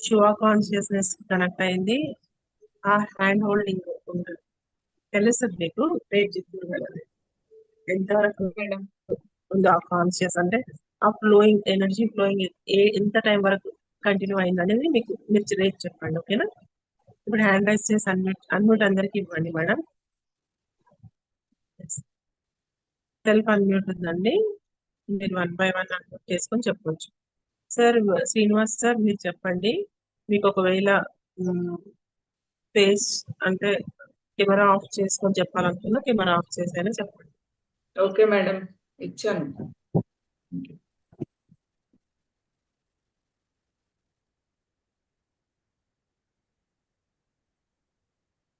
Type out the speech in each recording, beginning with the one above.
Shiva consciousness connect అయింది. ఆ hand holding ఉంటుంది. తెలుస్తుంది మీకు? పేజ్ ఎంతవరకు ఉందో ఆ కాన్షియస్ అంటే ఆ ఫ్లోయింగ్ ఎనర్జీ ఫ్లోయింగ్ ఏ ఎంత టైం వరకు కంటిన్యూ అయింది అనేది మీకు మీరు రేట్ చెప్పండి ఓకేనా? ఇప్పుడు హ్యాండ్ రైస్ చేసి అన్మ్యూట్ అన్మ్యూట్ అందరికి ఇవ్వండి మేడం. సెల్ఫ్ అన్మ్యూట్ ఉందండి. మీరు వన్ బై వన్ అన్మ్యూట్ చేసుకొని చెప్పవచ్చు సార్ శ్రీనివాస్ సార్ మీరు చెప్పండి. మీకు ఒకవేళ ఫేస్ అంటే కెమెరా ఆఫ్ చేసుకొని చెప్పాలనుకున్నా కెమెరా ఆఫ్ చేసైనా చెప్పండి. ఓకే మేడం ఇచ్చాను.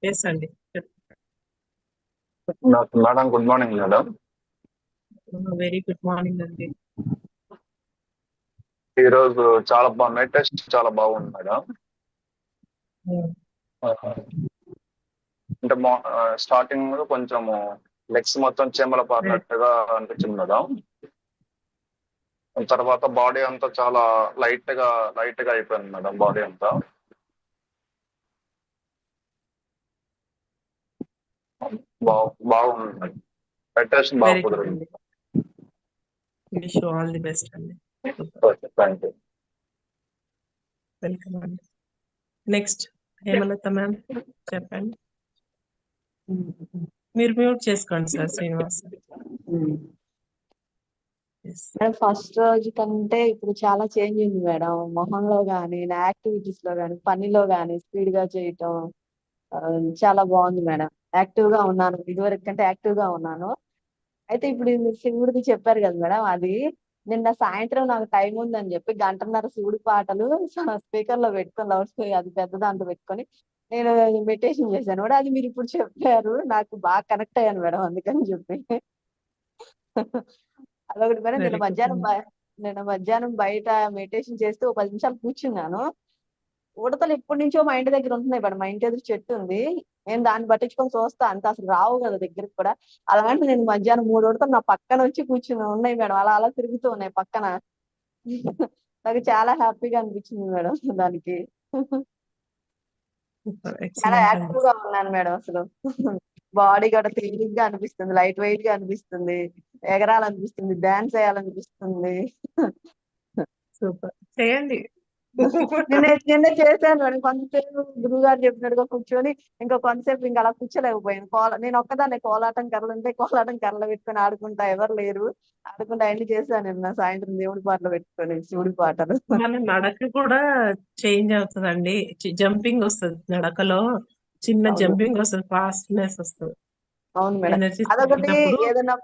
ఎస్ అండి. Madam good morning madam. Very good morning అండి. ఈ రోజు చాలా బాగుంది నైట్ టెస్ట్ చాలా బాగుంది మేడం. అంటే స్టార్టింగ్ కొంచెం లెగ్స్ మొత్తం చెమల పారినట్టుగా అనిపించింది మేడం. తర్వాత బాడీ అంతా చాలా లైట్గా లైట్గా అయిపోయింది మేడం బాడీ అంతా. బాగు- బాగుంది మేడం. బాగా కుదిరింది. ఆల్ ది బెస్ట్ అండి. వెల్కమ్ అండి. నెక్స్ట్ హేమలత మ్యామ్ చెప్పండి. మీరు మ్యూట్ చేసుకోండి సార్ శ్రీనివాస్. మేడం ఫస్ట్ రోజు కంటే ఇప్పుడు చాలా చేంజ్ ఉంది మేడం. మొహంలో కానీ నా యాక్టివిటీస్లో కానీ పనిలో కానీ స్పీడ్గా చేయటం చాలా బాగుంది మేడం. యాక్టివ్గా ఉన్నాను. ఇదివరకు కంటే యాక్టివ్గా ఉన్నాను. అయితే ఇప్పుడు శివుడిది చెప్పారు కదా మేడం అది నిన్న సాయంత్రం నాకు టైం ఉందని చెప్పి గంటన్నర శివుడి పాటలు స్పీకర్లో పెట్టుకొని లౌడ్ స్పీకర్ అది పెద్ద దాంట్లో పెట్టుకొని నేను మెడిటేషన్ చేశాను. కూడా అది మీరు ఇప్పుడు చెప్పారు. నాకు బాగా కనెక్ట్ అయ్యాను మేడం అందుకని చెప్పి. అదొకటి. మేడం నిన్న మధ్యాహ్నం నిన్న మధ్యాహ్నం బయట మెడిటేషన్ చేస్తూ ఒక పది నిమిషాలు కూర్చున్నాను. ఉడతలు ఎప్పటి నుంచో మా ఇంటి దగ్గర ఉంటున్నాయి మేడం మా ఇంటి ఎదురు చెట్టు ఉంది. నేను దాన్ని పట్టించుకొని చూస్తా. అంత అసలు రావు కదా దగ్గరికి కూడా. అలాంటి నేను మధ్యాహ్నం మూడు ఉడతలు నా పక్కన వచ్చి కూర్చుని ఉన్నాయి మేడం. అలా అలా తిరుగుతూ ఉన్నాయి పక్కన. నాకు చాలా హ్యాపీగా అనిపించింది మేడం దానికి. చాలా. యాక్టివ్గా ఉన్నాను మేడం అసలు. బాడీ కూడా తేలిగ్గా అనిపిస్తుంది లైట్ వెయిట్గా అనిపిస్తుంది ఎగరాలనిపిస్తుంది డాన్స్ వేయాలనిపిస్తుంది. సూపర్. చేయండి. నిన్న నిన్న చేశాను మేడం కొంతసేపు గురువు గారు చెప్పినట్టుగా కూర్చొని ఇంకా కొంతసేపు ఇంకా అలా కూర్చోలేకపోయాను. కోల నేను ఒక్కదాన్ని కోలాటం కర్రలు ఉంటే కోలాటం కర్రలు పెట్టుకొని ఆడుకుంటా. ఎవరు లేరు. ఆడుకుంటా అన్ని చేశాను నిన్న సాయంత్రం దేవుడి పాటలు పెట్టుకొని శివుడి పాటలు. మన నడక కూడా చేంజ్ అవుతుందండి. జంపింగ్ వస్తుంది నడకలో. చిన్న. జంపింగ్ వస్తుంది. ఫాస్ట్నెస్ వస్తుంది. అవును మేడం. అదొకటి ఏదైనా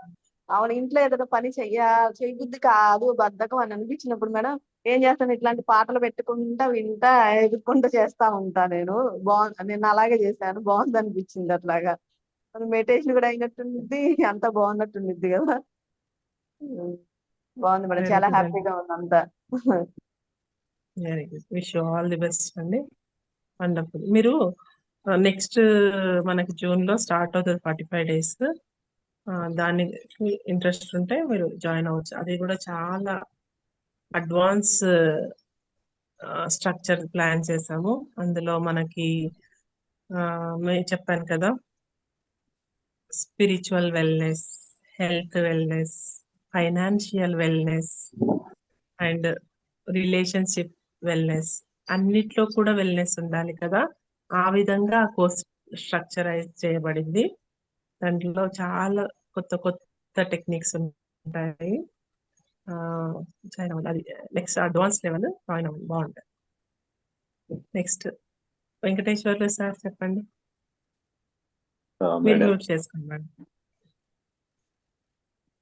అవును ఇంట్లో ఏదైనా పని చెయ్య చేయబుద్ధి కాదు బద్ధకం అని అనిపించినప్పుడు మేడం ఏం చేస్తాను? ఇట్లాంటి పాటలు పెట్టుకుంటా వింటా ఎదుర్కొంటూ చేస్తా ఉంటా నేను. బాగుంది నేను అలాగే చేశాను. బాగుంది అనిపించింది అట్లాగా. మెడిటేషన్ కూడా అయినట్టుంది అంతా బాగున్నట్టుండిద్ది కదా. బాగుంది మేడం. చాలా. హ్యాపీగా ఉంది అంతా. Very good. Wish all the best అండి. వండర్ఫుల్. మీరు నెక్స్ట్ మనకి జూన్లో స్టార్ట్ అవుతుంది ఫార్టీ ఫైవ్ డేస్. దానికి ఇంట్రెస్ట్ ఉంటే మీరు జాయిన్ అవ్వచ్చు. అది కూడా చాలా అడ్వాన్స్ స్ట్రక్చర్ ప్లాన్ చేసాము. అందులో మనకి ఆ, చెప్పాను కదా spiritual wellness health wellness financial wellness and relationship wellness అన్నిట్లో కూడా వెల్నెస్ ఉండాలి కదా. ఆ విధంగా ఆ కోర్స్ స్ట్రక్చరైజ్ చేయబడింది. దాంట్లో చాలా కొత్త కొత్త టెక్నిక్స్ ఉంటాయి. జాయిన్ అవ్వాలి అది నెక్స్ట్ అడ్వాన్స్ లెవెల్ జాయిన్ అవ్వాలి బాగుంటుంది. నెక్స్ట్ వెంకటేశ్వర్లు సార్ చెప్పండి. చేసుకోండి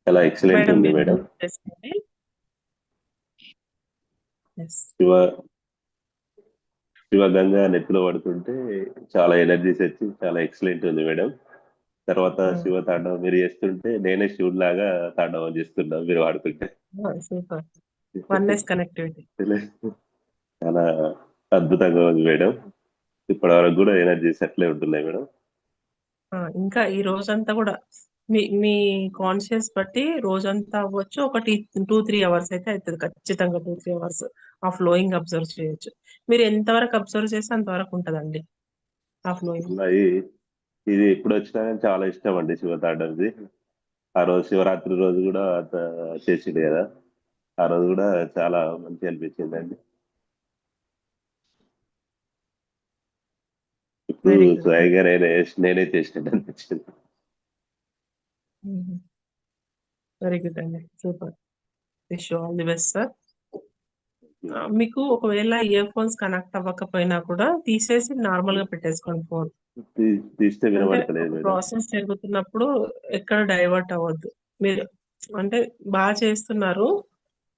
చాలా ఎక్సలెంట్ ఉంది మేడం. ఎస్ శివ శివగంగా నెత్తిలో పడుతుంటే చాలా ఎనర్జీస్ వచ్చి చాలా ఎక్సలెంట్ ఉంది మేడం. తర్వాత. శివ తాండవం మీరు చేస్తుంటే నేనే శివుడు లాగా తాండవం చేస్తున్నా మీరు వాడుతుంటే. కనెక్టివిటీ చాలా అద్భుతంగా ఉంది మేడం. ఇప్పటి వరకు కూడా ఎనర్జీస్ అట్లే ఉంటున్నాయి మేడం. ఇంకా ఈ రోజంతా కూడా మీ మీ కాన్షియస్ బట్టి రోజంతా అవ్వచ్చు. ఒకటి టూ త్రీ అవర్స్ అయితే అవుతుంది ఖచ్చితంగా టూ త్రీ అవర్స్ ఆ ఫ్లోయింగ్ అబ్జర్వ్ చేయొచ్చు. మీరు ఎంతవరకు అబ్జర్వ్ చేస్తే అంతవరకు ఉంటదండి ఆ ఫ్లోయింగ్ ఇది ఎప్పుడు వచ్చినా చాలా ఇష్టం అండి శివతాండవిది. ఆ రోజు శివరాత్రి రోజు కూడా చేసిండు కదా. ఆ రోజు కూడా చాలా మంచి అనిపించింది అండి. ఇప్పుడు. స్వయంగా నేనే నేనే చేసినట్టు అనిపించింది. వెరీ గుడ్ అండి. Super wish all the best sir మీకు ఒకవేళ ఇయర్ ఫోన్స్ కనెక్ట్ అవ్వకపోయినా కూడా తీసేసి నార్మల్గా పెట్టేసుకోండి ఫోన్ తీస్తే వినబడతలేదు ప్రాసెస్ జరుగుతున్నప్పుడు ఎక్కడ డైవర్ట్ అవ్వద్దు. మీరు అంటే బాగా చేస్తున్నారు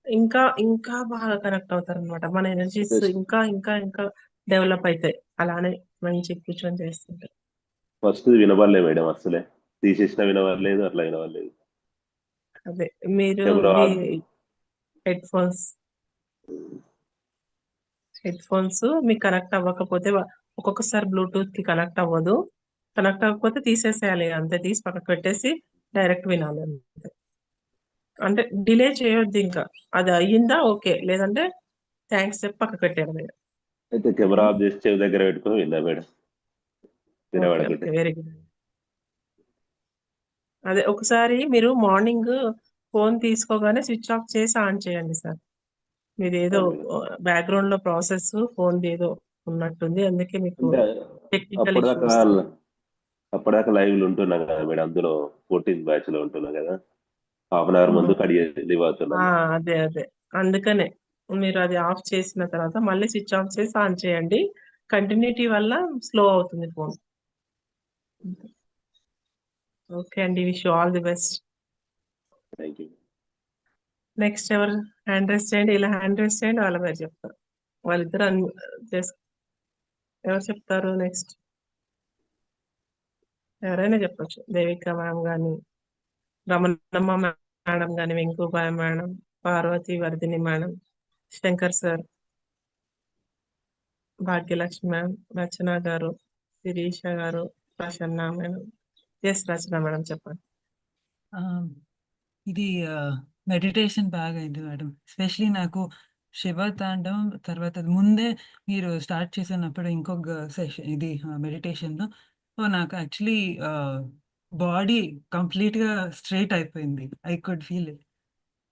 ఇంకా ఇంకా బాగా కనెక్ట్ అవుతారు అనమాట మన ఎనర్జీస్. ఇంకా ఇంకా ఇంకా డెవలప్ అవుతాయి అలానే మంచి కూర్చొని చేస్తుంటే. ఫస్ట్ వినబడలే మేడం అసలే తీసేసిన వినబడలేదు అట్లా వినబడలేదు. అదే మీరు హెడ్ ఫోన్స్ హెడ్ ఫోన్స్ మీకు కనెక్ట్ అవ్వకపోతే ఒక్కొక్కసారి బ్లూటూత్కి కనెక్ట్ అవ్వదు. కనెక్ట్ అవ్వకపోతే తీసేసేయాలి. అంతే తీసి పక్కకు పెట్టేసి డైరెక్ట్ వినాలి అంతే. అంటే డిలే చేయొద్దు ఇంకా. అది అయ్యిందా? ఓకే. లేదంటే థ్యాంక్స్ చెప్పి పక్కకు పెట్టారు మీరు అయితే కెమెరా ఆఫ్ చేసి చెవి దగ్గర పెట్టుకొని విన్నా మేడం? వెరీ గుడ్ అదే ఒకసారి మీరు మార్నింగ్ ఫోన్ తీసుకోగానే స్విచ్ ఆఫ్ చేసి ఆన్ చేయండి సార్. మీది ఏదో బ్యాక్గ్రౌండ్లో ప్రాసెస్ ఫోన్ ఏదో ఉన్నట్టుంది. అందుకే మీకు టెక్నికల్ అప్పటిదాకా లైవ్లో ఉంటున్నాం కదా మేడం. అందులో ఫోర్టీన్త్ బ్యాచ్లో ఉంటున్నాం కదా. హాఫ్ అన్ అవర్ ముందు లీవ్ అవుతున్నాం అదే అదే. అందుకనే మీరు అది ఆఫ్ చేసిన తర్వాత మళ్ళీ స్విచ్ ఆఫ్ చేసి ఆన్ చేయండి. కంటిన్యూటీ వల్ల స్లో అవుతుంది ఫోన్. ఓకే అండి. Wish all the best. Thank you. Next ఎవరు? హ్యాండ్ రైస్ చేయండి. ఇలా హ్యాండ్ రైస్ చేయండి. వాళ్ళ పేరు చెప్తారు వాళ్ళిద్దరు అన్ ఎవరు చెప్తారు నెక్స్ట్ ఎవరైనా చెప్పొచ్చు. దేవిక మ్యామ్ కానీ రమణమ్మ మేడం కానీ Venkubai madam Parvathi Vardhini madam Shankar sir Bhagyalakshmi ma'am Rachana గారు శిరీష గారు Prasanna madam yes Rachana madam చెప్పండి. ఆ, ఇది uh, మెడిటేషన్ బాగా అయింది మేడం ఎస్పెషలీ నాకు శివ తాండవం తర్వాత ముందే మీరు స్టార్ట్ చేసినప్పుడు ఇంకొక సెషన్ ఇది మెడిటేషన్లో. సో నాకు యాక్చువల్లీ బాడీ కంప్లీట్గా స్ట్రైట్ అయిపోయింది. I could feel it.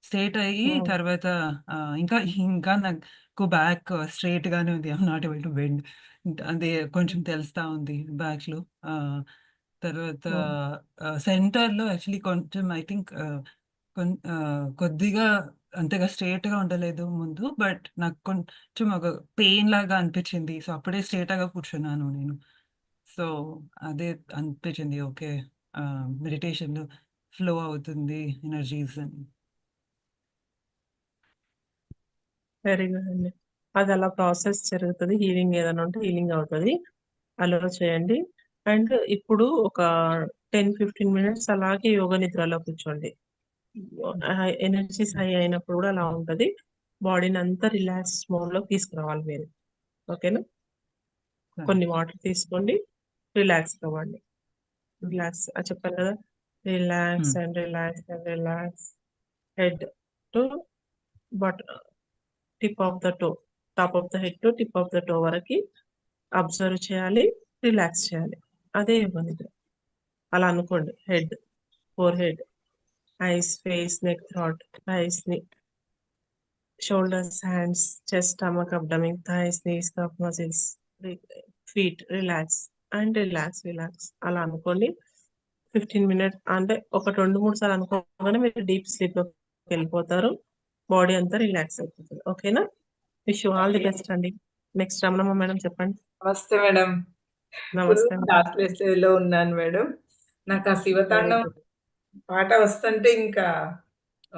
Straight అయ్యి. తర్వాత ఇంకా ఇంకా నాకు బ్యాక్ స్ట్రైట్ గానే ఉంది I'm not able to bend. అది కొంచెం తెలుస్తా ఉంది బ్యాక్లో తర్వాత సెంటర్లో యాక్చువల్లీ కొంచెం ఐ థింక్ కొద్దిగా అంతగా స్ట్రేట్గా ఉండలేదు ముందు బట్ నాకు కొంచెం ఒక పెయిన్ లాగా అనిపించింది. సో అప్పుడే స్ట్రేట్గా కూర్చున్నాను నేను. సో అదే అనిపించింది. ఓకే మెడిటేషన్ ఫ్లో అవుతుంది ఎనర్జీస్ అని. వెరీ గుడ్ అండి. అది అలా ప్రాసెస్ జరుగుతుంది. హీలింగ్ ఏదైనా ఉంటే హీలింగ్ అవుతుంది. అలా చేయండి. అండ్ ఇప్పుడు ఒక టెన్ ఫిఫ్టీన్ మినిట్స్ అలాగే యోగ నిద్రలో కూర్చోండి. ఎనర్జీస్ హై అయినప్పుడు కూడా అలా ఉంటది. బాడీని అంతా రిలాక్స్ మోడ్లో తీసుకురావాలి మీరు. ఓకేనా? కొన్ని వాటర్ తీసుకోండి రిలాక్స్ అవ్వండి. రిలాక్స్ చెప్పాను కదా? Relax. And relax and relax. Head to but tip of the toe top of the head to tip of the toe వరకు అబ్జర్వ్ చేయాలి రిలాక్స్ చేయాలి. అదే నిద్ర అలా అనుకోండి. Head forehead. Eyes face neck throat ఐస్ని shoulders hands chest stomach abdomen thighs knees cup muscles feet relax and relax relax అలా అనుకోండి fifteen minutes అంటే ఒక రెండు మూడు సార్లు అనుకోగానే మీరు డీప్ స్లీప్లోకి వెళ్ళిపోతారు. బాడీ అంతా రిలాక్స్ అయిపోతుంది. ఓకేనా విష్ ఆల్ ది బెస్ట్ అండి. నెక్స్ట్ రమణమ్మ మేడం చెప్పండి. నమస్తే మేడం. నమస్తే లో ఉన్నాను మేడం. నాకు ఆ శివతాండం పాట వస్తుంటే ఇంకా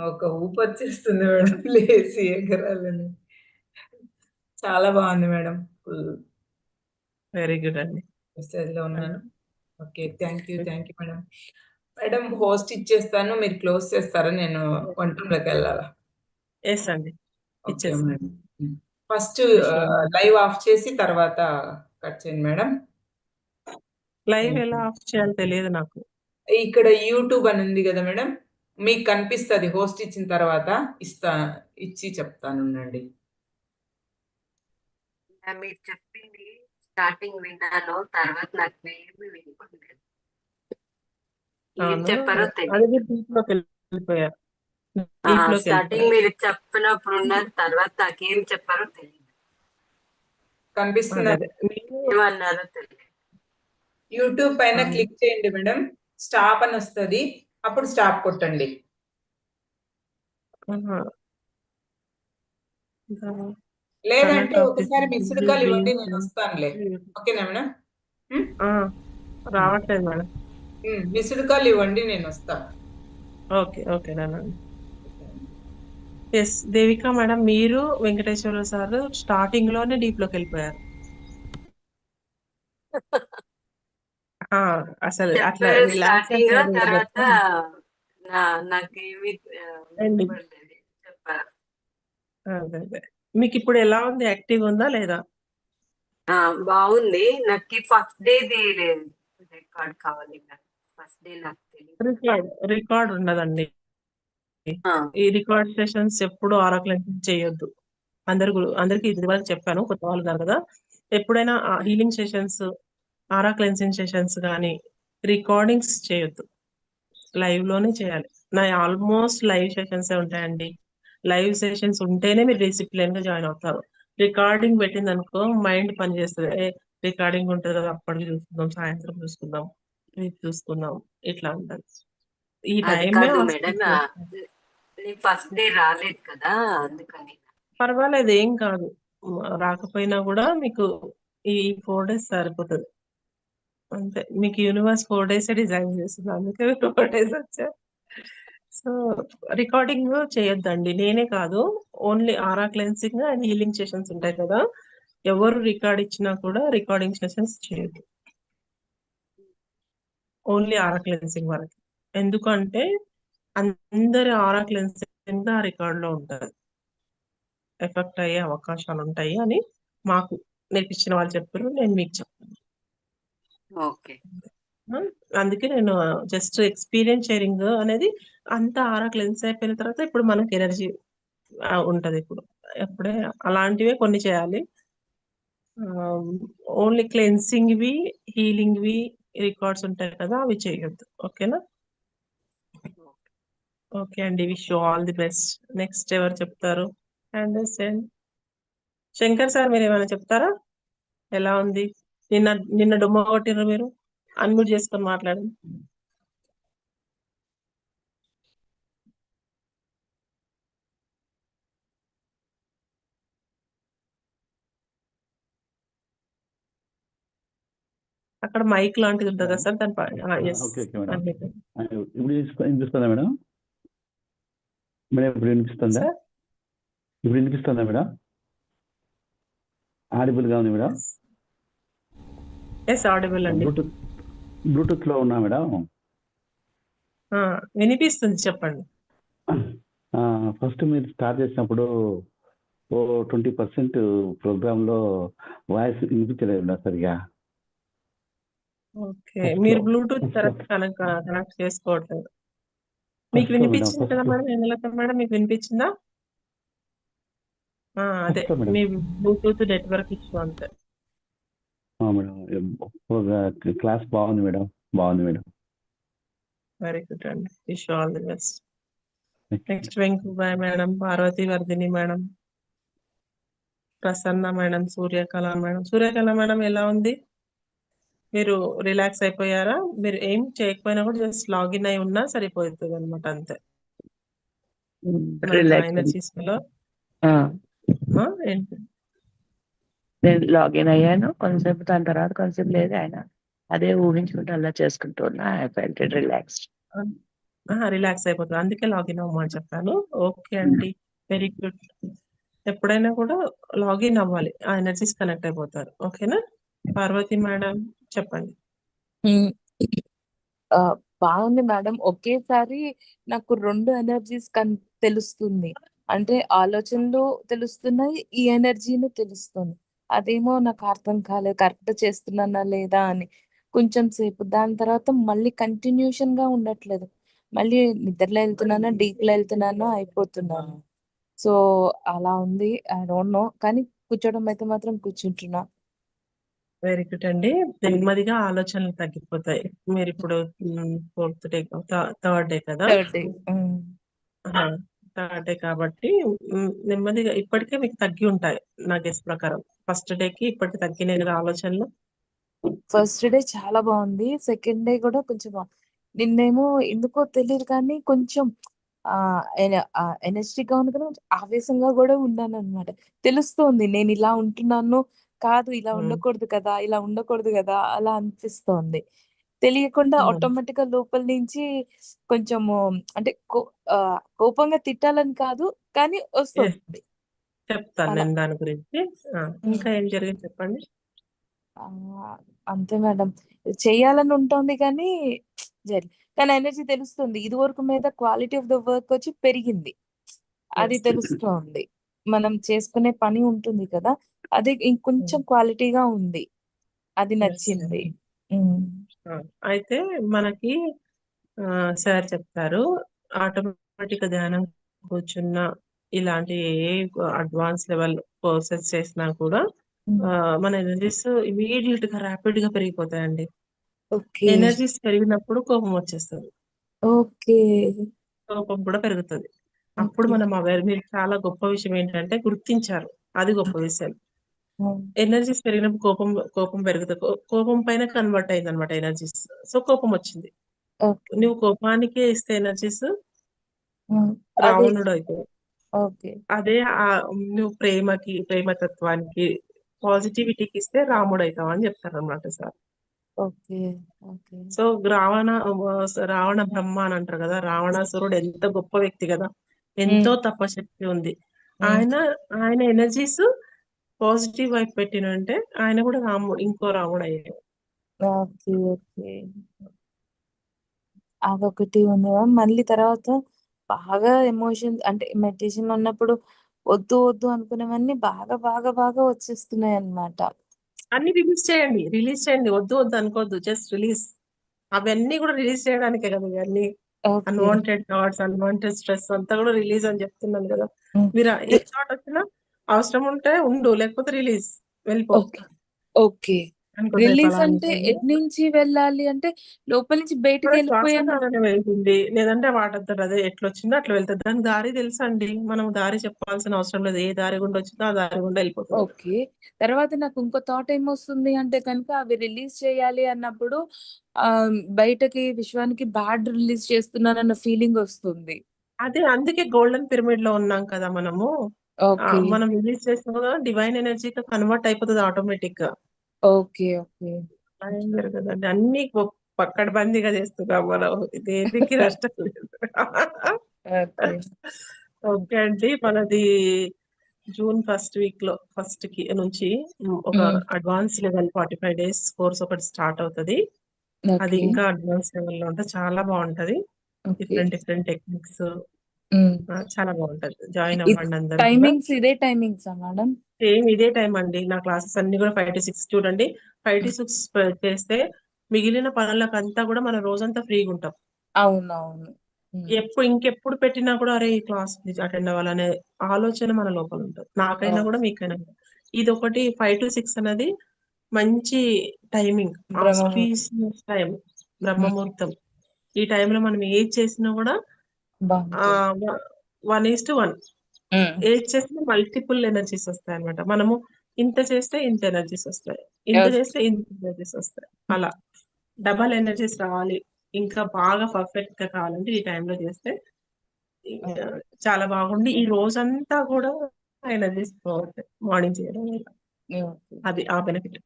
ఒక ఊపు వచ్చేస్తుంది మేడం లేసి ఎగరాలని. చాలా బాగుంది మేడం. ఫుల్ వెరీ గుడ్ అండి. లో ఉన్నాను. Okay thank you thank you madam. Madam host ఇచ్చేస్తాను మీరు క్లోజ్ చేస్తారా? నేను వంటలోకి వెళ్ళాలా? ఎస్ అండి. ఫస్ట్. లైవ్ ఆఫ్ చేసి తర్వాత కట్ చేయండి మేడం. లైవ్ ఎలా. ఆఫ్ చేయాలో తెలియదు నాకు. ఇక్కడ యూట్యూబ్ అని ఉంది కదా మేడం మీకు కనిపిస్తుంది హోస్ట్ ఇచ్చిన తర్వాత ఇస్తా ఇచ్చి చెప్తాను ఉండండి. మీరు చెప్పింది స్టార్టింగ్ విన్నాను తర్వాత నాకు ఏమి వినపడలేదు ఏం చెప్పారో అదే తెలియదు స్టార్టింగ్ మీరు చెప్పినప్పుడు ఉన్నారు తర్వాత నాకు ఏం చెప్పారో తెలియదు అదే కనిపిస్తున్నా అదే. మీరు ఏమన్నారో తెలియదు యూట్యూబ్ పైన. క్లిక్ చేయండి మేడం. స్టాప్ అని వస్తుంది అప్పుడు స్టాప్ కొట్టండి. ఆహా. ఇంకా లేదంటే కనెక్ట్ ఒకసారి మిస్డ్ కాల్ ఇవ్వండి నేను వస్తానులే ఓకేనా మేడం? ఆ, రావట్లేదు మేడం. మిస్డ్ కాల్ ఇవ్వండి నేను వస్తాను ఓకే ఓకే నాన్న ఎస్ దేవిక మేడం మీరు వెంకటేశ్వర సార్ స్టార్టింగ్లోనే డీప్లోకి వెళ్ళిపోయారు. అసలు అట్లా తర్వాత మీకు ఇప్పుడు ఎలా ఉంది? యాక్టివ్ ఉందా లేదా? బాగుంది. నాకు ఫస్ట్ డేది రికార్డ్ కావాలి ఫస్ట్ డే నాకు రికార్డ్ రికార్డ్ ఉండదండి ఈ రికార్డ్ సెషన్స్ ఎప్పుడు ఆరోగ్యం చేయొద్దు. అందరు అందరికి ఇది వరకు చెప్పాను. కొత్త వాళ్ళు ఉన్నారు కదా. ఎప్పుడైనా healing sessions aura cleansing sessions కానీ రికార్డింగ్స్ చేయొద్దు. లైవ్లోనే చేయాలి. నా ఆల్మోస్ట్ లైవ్ సెషన్స్ ఉంటాయండి. లైవ్ సెషన్స్ ఉంటేనే మీరు డిసిప్లిన్గా జాయిన్ అవుతారు. రికార్డింగ్ పెట్టింది అనుకో మైండ్ పని చేస్తుంది. రికార్డింగ్ ఉంటుంది కదా అప్పటికి చూసుకుందాం సాయంత్రం చూసుకుందాం రేపు చూసుకుందాం ఇట్లా ఉంటుంది. ఈ నేను ఫస్ట్ డే రాలేదు కదా అందుకని. పర్వాలేదు ఏం కాదు. రాకపోయినా కూడా మీకు ఈ ఫోర్ డేస్ సరిపోతుంది. అంతే మీకు యూనివర్స్ ఫోర్ డేస్ డిజైన్ చేస్తుంది అందుకే ఫోర్ డేస్ వచ్చా సో రికార్డింగ్ చేయొద్దండి. నేనే కాదు only aura cleansing and healing sessions ఉంటాయి కదా. ఎవరు రికార్డ్ ఇచ్చినా కూడా రికార్డింగ్ సెషన్స్ చేయొద్దు. ఓన్లీ ఆరా క్లెన్సింగ్ వరకు. ఎందుకంటే అందరి ఆరా క్లెన్సింగ్ ఆ రికార్డ్లో ఉంటుంది. ఎఫెక్ట్ అయ్యే అవకాశాలు ఉంటాయి అని మాకు నేర్పించిన వాళ్ళు చెప్పారు నేను మీకు చెప్తాను అందుకే నేను జస్ట్ ఎక్స్పీరియన్స్ షేరింగ్ అనేది అంత ఆరా క్లెన్స్ అయిపోయిన తర్వాత ఇప్పుడు మనకి ఎనర్జీ ఉంటది ఇప్పుడు. అప్పుడే అలాంటివే కొన్ని చేయాలి. ఓన్లీ క్లెన్సింగ్ వి హీలింగ్ వి రికార్డ్స్ ఉంటాయి కదా అవి చేయొద్దు. ఓకేనా? ఓకే అండి. Wish all the best next ఎవరు చెప్తారు? అండర్స్టాండ్ శంకర్ సార్ మీరు ఏమైనా చెప్తారా? ఎలా ఉంది? నిన్న నిన్న డుమ్మ కొట్టిర్రు మీరు? అన్మ్యూట్ చేసుకొని మాట్లాడండి. అక్కడ మైక్ లాంటిది ఉంటుంది కదా సార్? దాని. ఇప్పుడు వినిపిస్తు- వినిపిస్తుందా మేడం? మేడం ఇప్పుడు వినిపిస్తుందా? ఇప్పుడు వినిపిస్తుందా మేడం? ఆడిబుల్గా ఉంది మేడం? ఎస్ ఆడిబుల్ అండి. బ్లూటూత్లో ఉన్నా మేడం. వినిపిస్తుంది చెప్పండి. ఫస్ట్ మీరు స్టార్ట్ చేసినప్పుడు ఓ ట్వంటీ పర్సెంట్ ప్రోగ్రామ్లో వాయిస్ వినిపించలేదు మేడం సరిగా. ఓకే మీరు బ్లూటూత్ కరెక్ట్ కనెక్ట్ కనెక్ట్ చేసుకోవట్లేదు. మీకు వినిపించింది కదా. మేడం హేమలత మేడం మీకు వినిపించిందా? అదే. మీ బ్లూటూత్ నెట్వర్క్ ఇష్యూ అంతే. మేడం. క్లాస్ బాగుంది మేడం. బాగుంది మేడం. వెరీ గుడ్ అండి. Wish all the best. Next Venkubai madam Parvathi Vardhini madam Prasanna madam Suryakala madam. Suryakala madam ఎలా ఉంది? మీరు రిలాక్స్ అయిపోయారా? మీరు ఏం చేయకపోయినా కూడా జస్ట్ లాగిన్ అయి ఉన్నా సరిపోతుంది అనమాట అంతే రిలాక్స్ ఎనర్జీస్లో. ఆ, ఆ, ఏంటి? నేను లాగిన్ అయ్యాను. కొంతసేపు దాని తర్వాత కొంతసేపు లేదు ఆయన. అదే ఊహించుకుంటూ అలా చేసుకుంటున్నా ఐ ఫెల్ట్ రిలాక్స్డ్ రిలాక్స్ అయిపోతుంది అందుకే లాగిన్ అవ్వమని చెప్పాను. ఓకే అండి. వెరీ గుడ్ ఎప్పుడైనా కూడా లాగిన్ అవ్వాలి. ఆ ఎనర్జీస్ కనెక్ట్ అయిపోతారు. ఓకేనా? పార్వతి మేడం చెప్పండి. ఆ, బాగుంది మేడం. ఒకేసారి నాకు రెండు ఎనర్జీస్ కన్ తెలుస్తుంది. అంటే ఆలోచనలు తెలుస్తున్నాయి ఈ ఎనర్జీని తెలుస్తుంది. అదేమో నాకు అర్థం కాలేదు. కరెక్ట్ చేస్తున్నానా లేదా అని. కొంచెం సేపు. దాని తర్వాత మళ్ళీ కంటిన్యూషన్గా ఉండట్లేదు. మళ్ళీ నిద్రలో వెళ్తున్నానా డీప్లో వెళ్తున్నానో అయిపోతున్నాను. సో అలా ఉంది. ఐ డోంట్ నో కానీ కూర్చోవడం అయితే మాత్రం కూర్చుంటున్నా. వెరీ గుడ్ అండి. నెమ్మదిగా ఆలోచనలు తగ్గిపోతాయి. మీరు ఇప్పుడు ఫోర్త్ డే థర్డ్ డే కదా? థర్డ్ డే డే కాబట్టి నెమ్మదిగా ఇప్పటికే మీకు తగ్గి ఉంటాయి నా గెస్ ప్రకారం. ఫస్ట్ డేకి ఇప్పటికి తగ్గినాయి కదా ఆలోచనలు? ఫస్ట్ డే చాలా బాగుంది. సెకండ్ డే కూడా కొంచెం బాగుంది నిన్నేమో ఎందుకో తెలియదు కానీ కొంచెం ఆ ఎనర్జెటిక్గా ఉంది కానీ కొంచెం ఆవేశంగా కూడా ఉన్నాను అనమాట తెలుస్తోంది నేను ఇలా ఉంటున్నాను కాదు ఇలా మ్మ్. ఉండకూడదు కదా ఇలా ఉండకూడదు కదా అలా అనిపిస్తోంది. తెలియకుండా. ఆటోమేటిక్గా లోపల నుంచి కొంచెము అంటే కోపంగా తిట్టాలని కాదు కానీ. వస్తుంది. చెప్తాను అలా. నేను దాని గురించి. ఆ, ఇంకా ఏం జరిగింది చెప్పండి. ఆ, అంతే మేడం. చెయ్యాలని ఉంటుంది కానీ జరి కానీ ఎనర్జీ తెలుస్తుంది. ఇది వరకు మీద క్వాలిటీ ఆఫ్ ద వర్క్ వచ్చి పెరిగింది. అది తెలుస్తోంది. మనం చేసుకునే పని ఉంటుంది కదా అది ఇంకొంచెం క్వాలిటీగా ఉంది. అది నచ్చింది. ఉమ్. అయితే మనకి సార్ చెప్తారు ఆటోమేటిక్ ధ్యానం కూర్చున్న ఇలాంటి ఏ అడ్వాన్స్ లెవెల్ కోర్సెస్ చేసినా కూడా మన ఎనర్జీస్ ఇమీడియట్గా ర్యాపిడ్గా పెరిగిపోతాయండి ఎనర్జీస్ పెరిగినప్పుడు కోపం వచ్చేస్తుంది. ఓకే. కోపం కూడా పెరుగుతుంది. అప్పుడు మనం అవేర్ మీరు చాలా గొప్ప విషయం ఏంటంటే గుర్తించారు. అది గొప్ప విషయం. ఎనర్జీస్ పెరిగినప్పుడు కోపం కోపం పెరుగుతుంది కో- కోపం పైన కన్వర్ట్ అయింది అనమాట ఎనర్జీస్. సో కోపం వచ్చింది. ఓకే. నువ్వు కోపానికే ఇస్తే ఎనర్జీస్. అదే రావణుడు ఓకే. అదే ఆ నువ్వు ప్రేమకి ప్రేమతత్వానికి పాజిటివిటీకి ఇస్తే రాముడు అవుతావు అని చెప్తారు అనమాట sir. Okay. Okay. So Ravana Ravana Brahma అని అంటారు కదా రావణాసురుడు ఎంత గొప్ప వ్యక్తి కదా. ఎంతో. తపశక్తి ఉంది. ఆయన ఆయన ఎనర్జీస్ పాజిటివ్ వైపు పెట్టినంటే ఆయన కూడా రాముడు ఇంకో రాముడు అయ్యాడు. Okay okay. అదొకటి ఉంది మ్యామ్. మళ్ళీ తర్వాత బాగా ఎమోషన్స్ అంటే మెడిటేషన్ ఉన్నప్పుడు వద్దు వద్దు అనుకునేవన్నీ బాగా బాగా బాగా వచ్చేస్తున్నాయి అన్నమాట అన్ని రిలీజ్ చేయండి రిలీజ్ చేయండి. వద్దు వద్దు అనుకోవద్దు. Just release. అవన్నీ కూడా రిలీజ్ చేయడానికే కదా ఇవన్నీ అన్వాంటెడ్ థాట్స్ అన్వాంటెడ్ స్ట్రెస్ అంతా కూడా రిలీజ్ అని చెప్తున్నాను కదా. మీరు ఏ థాట్ వచ్చినా అవసరం ఉంటే ఉండు లేకపోతే రిలీజ్ వెళ్ళిపో. ఓకే రిలీజ్ అంటే అనుకోండి ఎటు నుంచి వెళ్ళాలి అంటే లోపల నుంచి బయటికి వెళ్ళిపోయాను వెళ్తుంది. లేదంటే వాటంతట అదే ఎట్లా వచ్చిందో అట్లా వెళ్తుంది. దాని దారి తెలుసా అండి మనం దారి చెప్పాల్సిన అవసరం లేదు. ఏ దారి గుండా వచ్చిందో ఆ దారి గుండా వెళ్ళిపోతుంది. ఓకే. తర్వాత నాకు ఇంకో థాట్ ఏమొస్తుంది అంటే కనుక అవి రిలీజ్ చేయాలి అన్నప్పుడు ఆ బయటకి విశ్వానికి బ్యాడ్ రిలీజ్ చేస్తున్నానన్న ఫీలింగ్ వస్తుంది. అదే అందుకే గోల్డెన్ పిరమిడ్లో ఉన్నాం కదా మనము. ఓకే. మనం రిలీజ్ చేసిన కదా డివైన్ ఎనర్జీకి కన్వర్ట్ అయిపోతుంది ఆటోమేటిక్గా ఓకే ఓకే. అలా ఏం జరగదండి అన్ని పక్కడబందీగా చేస్తున్నాం మనం. దేనికి నష్టం లేదు. ఓకే. ఓకే అండి మనది జూన్ ఫస్ట్ వీక్లో ఫస్ట్కి నుంచి ఒక. Advance level forty five days course ఒకటి స్టార్ట్ అవుతుంది. అది ఓకే. ఇంకా అడ్వాన్స్ లెవెల్లో ఉంటుంది చాలా బాగుంటది. ఓకే. డిఫరెంట్ డిఫరెంట్ టెక్నిక్స్ చాలా బాగుంటది. జాయిన్ అవ్వండి అందరు కూడా. టైమింగ్స్ ఇదే టైమింగ్సా మేడం సేమ్ ఇదే టైం అండి. నా క్లాసెస్ అన్ని కూడా ఫైవ్ టు సిక్స్ చూడండి. ఫైవ్ టు సిక్స్ చేస్తే మిగిలిన పనులకంతా కూడా మనం రోజంతా ఫ్రీగా ఉంటాం. అవునవును. ఎప్పుడు ఇంకెప్పుడు పెట్టినా కూడా అరే ఈ క్లాస్ అటెండ్ అవ్వాలనే ఆలోచన మన లోపల ఉంటుంది. నాకైనా కూడా మీకైనా కూడా. ఇది ఒకటి ఫైవ్ టు సిక్స్ అనేది మంచి టైమింగ్ బ్రహ్మము ఆస్పీషియస్ టైం ఉమ్. బ్రహ్మముహూర్తం. ఈ టైంలో మనం ఏది చేసినా కూడా వన్ ఈస్ టు వన్. ఏది చేసినా మల్టిపుల్ ఎనర్జీస్ వస్తాయి అన్నమాట. మనము ఇంత చేస్తే ఇంత ఎనర్జీస్ వస్తాయి. ఇంత చేస్తే ఇంత ఎనర్జీస్ వస్తాయి. అలా. డబల్ ఎనర్జీస్ రావాలి. ఇంకా బాగా పర్ఫెక్ట్గా కావాలంటే ఈ టైంలో చేస్తే చాలా బాగుండి. ఈ రోజంతా కూడా ఎనర్జీస్ బాగుంటాయి మార్నింగ్ చేయడం వల్ల. అది ఆ బెనిఫిట్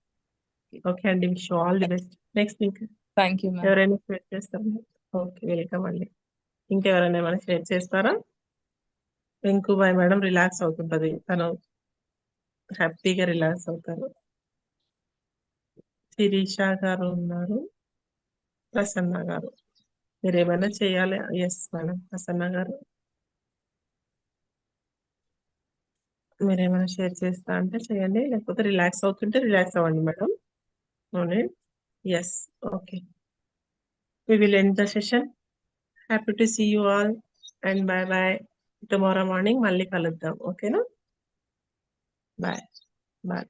ఓకే అండి. Wish all the best next ఇంకా థ్యాంక్ యూ ఎవరైనా చేస్తారా. ఓకే వెల్కమ్ అండి. ఇంకెవరైనా ఏమైనా షేర్ చేస్తారా? వెంకుబాయ్ మేడం రిలాక్స్ అవుతుంటది. తను హ్యాపీగా రిలాక్స్ అవుతారు. శిరీష గారు ఉన్నారు. ప్రసన్న గారు. మీరు ఏమైనా చేయాలి? Yes madam. ప్రసన్న గారు. మీరు ఏమైనా షేర్ చేస్తా అంటే చేయండి. లేకపోతే రిలాక్స్ అవుతుంటే రిలాక్స్ అవ్వండి మేడం. అవునే? Yes okay we will end the session happy to see you all and bye bye tomorrow morning మళ్ళీ కలుద్దాం ఓకేనా బాయ్ బాయ్